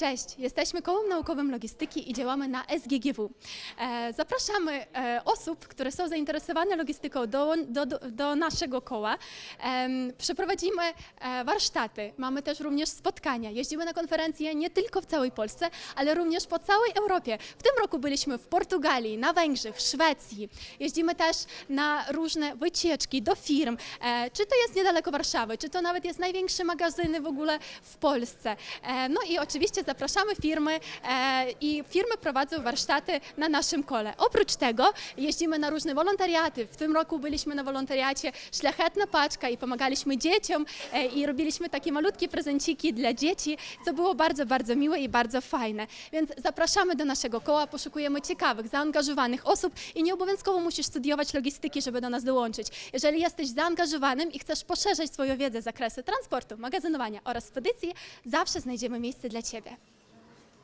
Cześć, jesteśmy Kołem Naukowym Logistyki i działamy na SGGW. E, zapraszamy e, osób, które są zainteresowane logistyką do, do, do, naszego koła. Przeprowadzimy e, warsztaty, mamy też również spotkania. Jeździmy na konferencje nie tylko w całej Polsce, ale również po całej Europie. W tym roku byliśmy w Portugalii, na Węgrzech, w Szwecji. Jeździmy też na różne wycieczki do firm. Czy to jest niedaleko Warszawy, czy to nawet jest największe magazyny w ogóle w Polsce. No i oczywiście zapraszamy firmy e, i firmy prowadzą warsztaty na naszym kole. Oprócz tego jeździmy na różne wolontariaty. W tym roku byliśmy na wolontariacie Szlachetna Paczka i pomagaliśmy dzieciom e, i robiliśmy takie malutkie prezenciki dla dzieci, co było bardzo, bardzo miłe i bardzo fajne. Więc zapraszamy do naszego koła, poszukujemy ciekawych, zaangażowanych osób i nie obowiązkowo musisz studiować logistyki, żeby do nas dołączyć. Jeżeli jesteś zaangażowanym i chcesz poszerzać swoją wiedzę z zakresu transportu, magazynowania oraz spedycji, zawsze znajdziemy miejsce dla Ciebie.